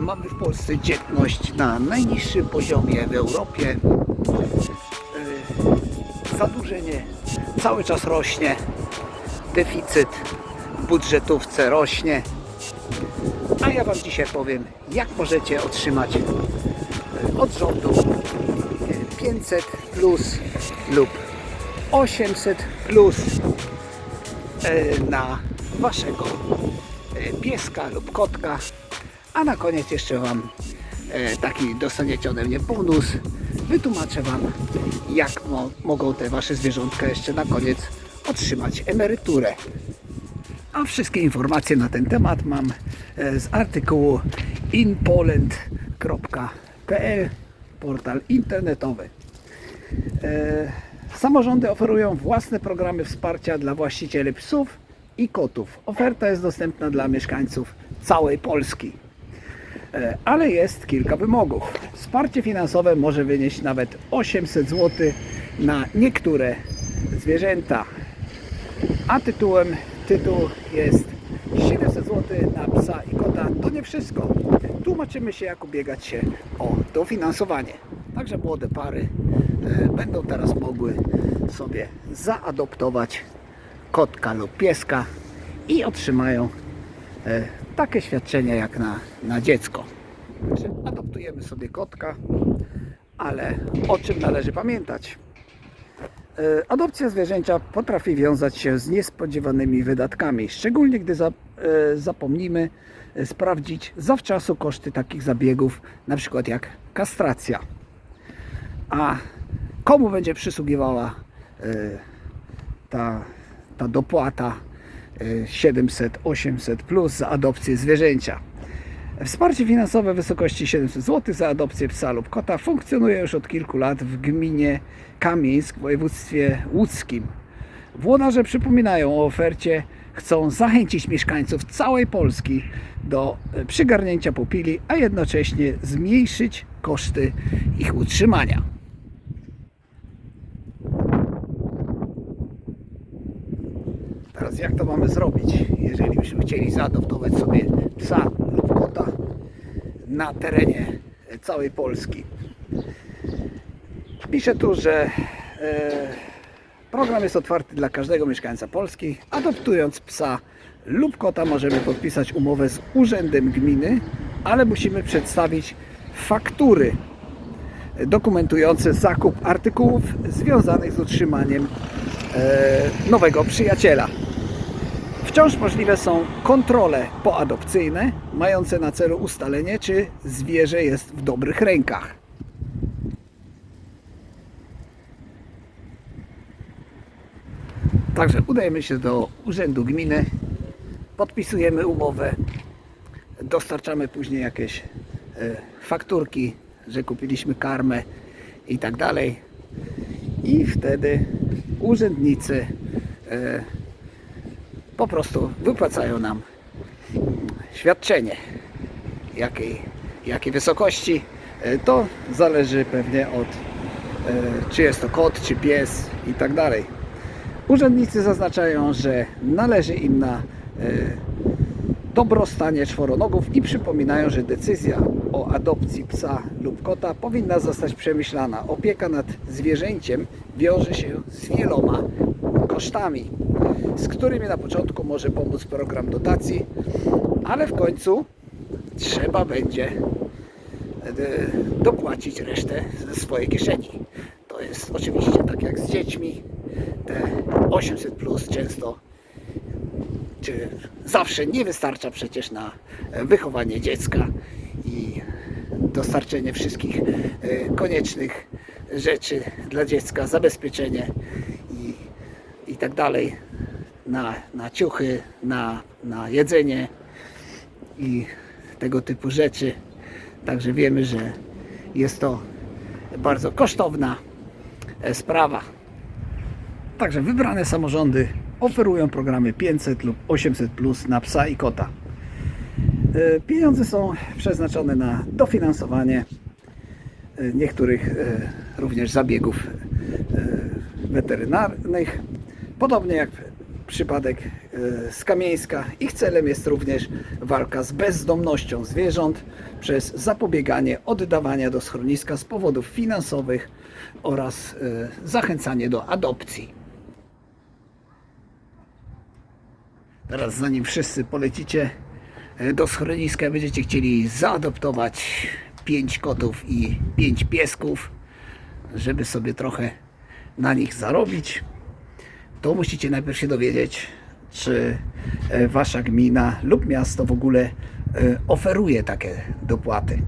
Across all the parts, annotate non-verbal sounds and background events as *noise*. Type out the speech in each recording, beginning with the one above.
Mamy w Polsce dzietność na najniższym poziomie w Europie. Yy, Zadłużenie cały czas rośnie. Deficyt w budżetówce rośnie. A ja Wam dzisiaj powiem, jak możecie otrzymać yy, od rządu yy, 500 plus lub 800 plus yy, na Waszego pieska lub kotka. A na koniec jeszcze Wam e, taki dostaniecie ode mnie bonus. Wytłumaczę Wam, jak mo mogą te Wasze zwierzątka jeszcze na koniec otrzymać emeryturę. A wszystkie informacje na ten temat mam e, z artykułu inpoland.pl, portal internetowy. E, Samorządy oferują własne programy wsparcia dla właścicieli psów i kotów. Oferta jest dostępna dla mieszkańców całej Polski. E, ale jest kilka wymogów. Wsparcie finansowe może wynieść nawet 800 zł na niektóre zwierzęta, a tytułem tytuł jest 700 zł na psa i kota. To nie wszystko. Tłumaczymy się, jak ubiegać się o dofinansowanie. Także młode pary e, będą teraz mogły sobie zaadoptować kotka lub pieska i otrzymają e, takie świadczenia jak na, na dziecko. Czy adoptujemy sobie kotka, ale o czym należy pamiętać? E, Adopcja zwierzęcia potrafi wiązać się z niespodziewanymi wydatkami, szczególnie gdy e, zapomnimy e, sprawdzić zawczasu koszty takich zabiegów, na przykład jak kastracja. A komu będzie przysługiwała ta, ta dopłata 700, 800 plus za adopcję zwierzęcia? Wsparcie finansowe w wysokości 700 zł za adopcję psa lub kota funkcjonuje już od kilku lat w gminie Kamieńsk w województwie łódzkim. Włodarze przypominają o ofercie, chcą zachęcić mieszkańców całej Polski do e, przygarnięcia pupili, a jednocześnie zmniejszyć koszty ich utrzymania. Teraz jak to mamy zrobić, jeżeli byśmy chcieli zaadoptować sobie psa lub kota na terenie całej Polski? Piszę tu, że e, program jest otwarty dla każdego mieszkańca Polski. Adoptując psa lub kota możemy podpisać umowę z urzędem gminy, ale musimy przedstawić faktury dokumentujące zakup artykułów związanych z utrzymaniem e, nowego przyjaciela. Wciąż możliwe są kontrole poadopcyjne, mające na celu ustalenie, czy zwierzę jest w dobrych rękach. Także udajemy się do urzędu gminy, podpisujemy umowę, dostarczamy później jakieś e, fakturki, że kupiliśmy karmę i tak dalej. I wtedy urzędnicy e, po prostu wypłacają nam świadczenie. Jakiej, jakiej wysokości e, to zależy pewnie od e, czy jest to kot, czy pies i tak dalej. Urzędnicy zaznaczają, że należy im na e, dobrostanie czworonogów i przypominają, że decyzja o adopcji psa lub kota powinna zostać przemyślana. Opieka nad zwierzęciem wiąże się z wieloma kosztami, z którymi na początku może pomóc program dotacji, ale w końcu trzeba będzie e, dopłacić resztę ze swojej kieszeni. To jest oczywiście tak jak z dziećmi, te 800 plus często czy zawsze nie wystarcza przecież na e, wychowanie dziecka i dostarczenie wszystkich e, koniecznych rzeczy dla dziecka, zabezpieczenie i, i tak dalej, na, na ciuchy, na, na jedzenie i tego typu rzeczy. Także wiemy, że jest to bardzo kosztowna e, sprawa. Także wybrane samorządy oferują programy 500 lub 800 plus na psa i kota. E, Pieniądze są przeznaczone na dofinansowanie e, niektórych również zabiegów weterynarnych. Podobnie jak przypadek e, z Kamieńska. Ich celem jest również walka z bezdomnością zwierząt przez zapobieganie oddawania do schroniska z powodów finansowych oraz e, zachęcanie do adopcji. Teraz zanim wszyscy polecicie e, do schroniska będziecie chcieli zaadoptować pięć kotów i pięć piesków, żeby sobie trochę na nich zarobić, to musicie najpierw się dowiedzieć, czy e, wasza gmina lub miasto w ogóle e, oferuje takie dopłaty.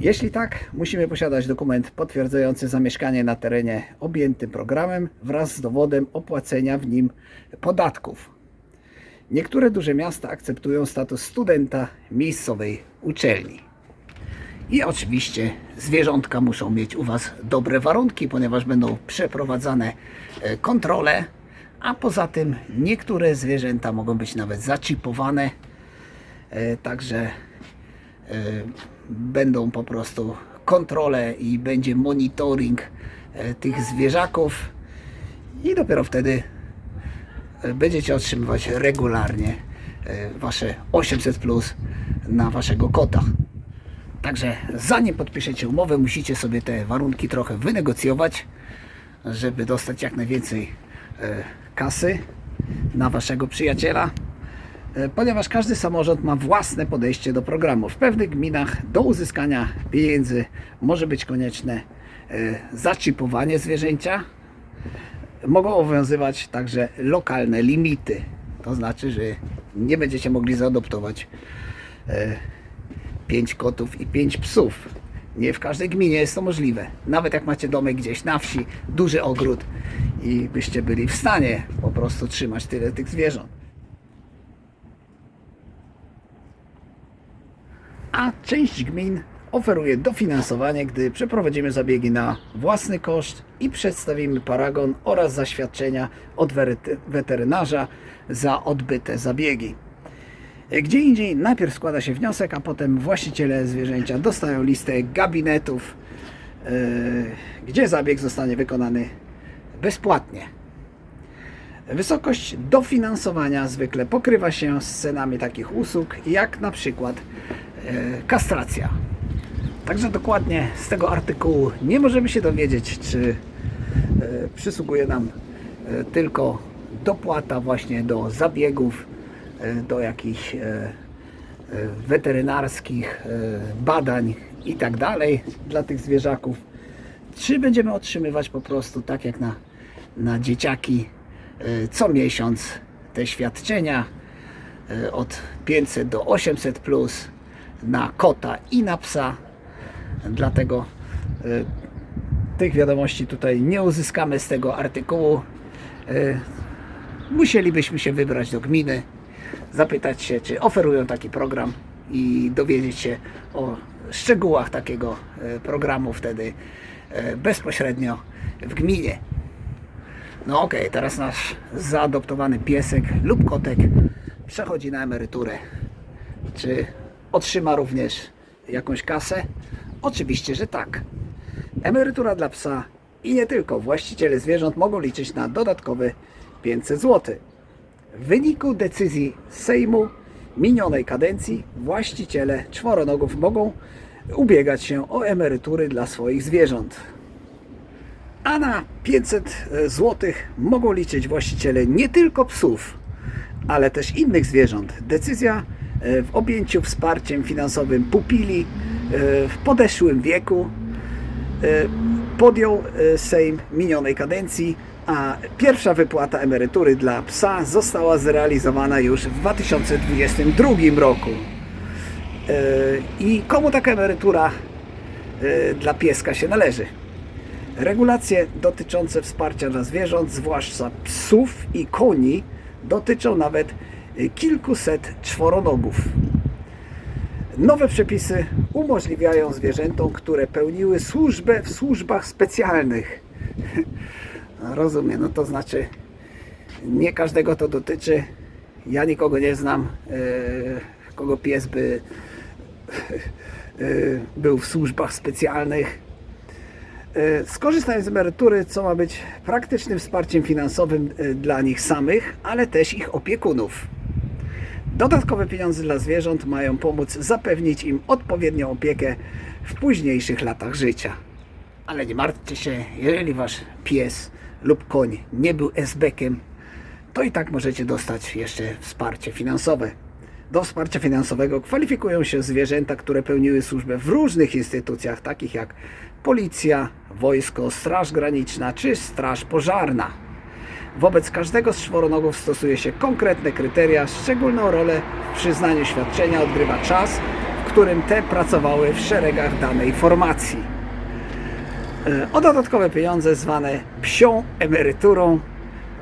Jeśli tak, musimy posiadać dokument potwierdzający zamieszkanie na terenie objętym programem wraz z dowodem opłacenia w nim podatków. Niektóre duże miasta akceptują status studenta miejscowej uczelni. I oczywiście zwierzątka muszą mieć u Was dobre warunki, ponieważ będą przeprowadzane e, kontrole, a poza tym niektóre zwierzęta mogą być nawet zaczipowane, e, także e, będą po prostu kontrole i będzie monitoring e, tych zwierzaków i dopiero wtedy będziecie otrzymywać regularnie Wasze 800 plus na Waszego kota. Także zanim podpiszecie umowę, musicie sobie te warunki trochę wynegocjować, żeby dostać jak najwięcej kasy na waszego przyjaciela. E, Ponieważ każdy samorząd ma własne podejście do programu. W pewnych gminach do uzyskania pieniędzy może być konieczne e, zaczipowanie zwierzęcia. Mogą obowiązywać także lokalne limity. To znaczy, że nie będziecie mogli zaadoptować e, pięć kotów i pięć psów. Nie w każdej gminie jest to możliwe. Nawet jak macie domek gdzieś na wsi, duży ogród i byście byli w stanie po prostu trzymać tyle tych zwierząt. A część gmin oferuje dofinansowanie, gdy przeprowadzimy zabiegi na własny koszt i przedstawimy paragon oraz zaświadczenia od weterynarza za odbyte zabiegi. Gdzie indziej najpierw składa się wniosek, a potem właściciele zwierzęcia dostają listę gabinetów, yy, gdzie zabieg zostanie wykonany bezpłatnie. Wysokość dofinansowania zwykle pokrywa się z cenami takich usług, jak na przykład e, kastracja. Także dokładnie z tego artykułu nie możemy się dowiedzieć, czy e, przysługuje nam e, tylko dopłata właśnie do zabiegów, e, do jakichś e, e, weterynarskich e, badań i tak dalej dla tych zwierzaków, czy będziemy otrzymywać po prostu tak jak na, na dzieciaki e, co miesiąc te świadczenia e, od 500 do 800 plus na kota i na psa. Dlatego e, tych wiadomości tutaj nie uzyskamy z tego artykułu. E, Musielibyśmy się wybrać do gminy, zapytać się, czy oferują taki program i dowiedzieć się o szczegółach takiego e, programu wtedy e, bezpośrednio w gminie. No okej, teraz nasz zaadoptowany piesek lub kotek przechodzi na emeryturę. Czy otrzyma również jakąś kasę? Oczywiście, że tak. Emerytura dla psa i nie tylko. Właściciele zwierząt mogą liczyć na dodatkowe 500 zł. W wyniku decyzji Sejmu minionej kadencji właściciele czworonogów mogą ubiegać się o emerytury dla swoich zwierząt. A na 500 zł mogą liczyć właściciele nie tylko psów, ale też innych zwierząt. Decyzja e, w objęciu wsparciem finansowym pupili e, w podeszłym wieku e, podjął e, Sejm minionej kadencji, a pierwsza wypłata emerytury dla psa została zrealizowana już w 2022 roku. E, I komu taka emerytura e, dla pieska się należy? Regulacje dotyczące wsparcia dla zwierząt, zwłaszcza psów i koni, dotyczą nawet kilkuset czworonogów. Nowe przepisy umożliwiają zwierzętom, które pełniły służbę w służbach specjalnych. Rozumiem, no to znaczy nie każdego to dotyczy. Ja nikogo nie znam, e, kogo pies by e, był w służbach specjalnych. E, Skorzystając z emerytury, co ma być praktycznym wsparciem finansowym dla nich samych, ale też ich opiekunów. Dodatkowe pieniądze dla zwierząt mają pomóc zapewnić im odpowiednią opiekę w późniejszych latach życia. Ale nie martwcie się, jeżeli wasz pies lub koń nie był SB-kiem, to i tak możecie dostać jeszcze wsparcie finansowe. Do wsparcia finansowego kwalifikują się zwierzęta, które pełniły służbę w różnych instytucjach, takich jak policja, wojsko, straż graniczna czy straż pożarna. Wobec każdego z czworonogów stosuje się konkretne kryteria. Szczególną rolę w przyznaniu świadczenia odgrywa czas, w którym te pracowały w szeregach danej formacji. E, O dodatkowe pieniądze zwane psią emeryturą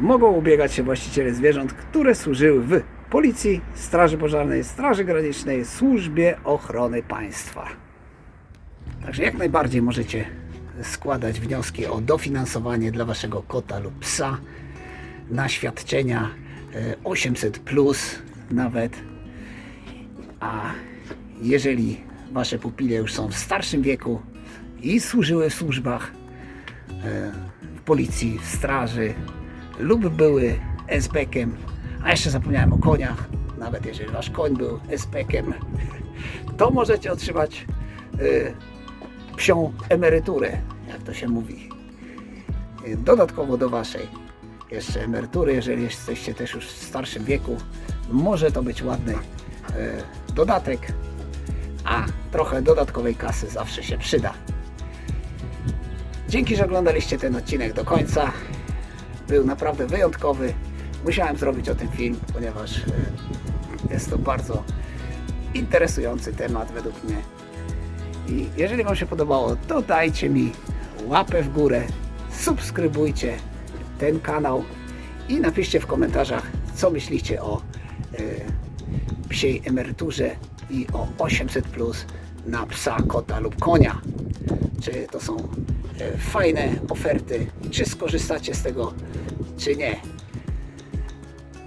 mogą ubiegać się właściciele zwierząt, które służyły w Policji, Straży Pożarnej, Straży Granicznej, Służbie Ochrony Państwa. Także jak najbardziej możecie składać wnioski o dofinansowanie dla waszego kota lub psa na świadczenia e, 800 plus nawet. A jeżeli wasze pupile już są w starszym wieku i służyły w służbach e, w policji, w straży lub były SB-kiem, a jeszcze zapomniałem o koniach, nawet jeżeli wasz koń był SB-kiem, *laughs* to możecie otrzymać e, psią emeryturę, jak to się mówi. E, Dodatkowo do waszej jeszcze emerytury, jeżeli jesteście też już w starszym wieku, może to być ładny dodatek, a trochę dodatkowej kasy zawsze się przyda. Dzięki, że oglądaliście ten odcinek do końca. Był naprawdę wyjątkowy. Musiałem zrobić o tym film, ponieważ e, jest to bardzo interesujący temat według mnie. I jeżeli Wam się podobało, to dajcie mi łapę w górę, subskrybujcie ten kanał i napiszcie w komentarzach, co myślicie o e, psiej emeryturze i o 800 plus na psa, kota lub konia. Czy to są fajne oferty, czy skorzystacie z tego, czy nie.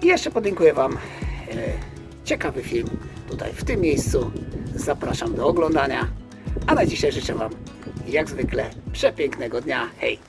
I jeszcze podziękuję Wam. E, ciekawy film tutaj w tym miejscu. Zapraszam do oglądania. A na dzisiaj życzę Wam jak zwykle przepięknego dnia. Hej!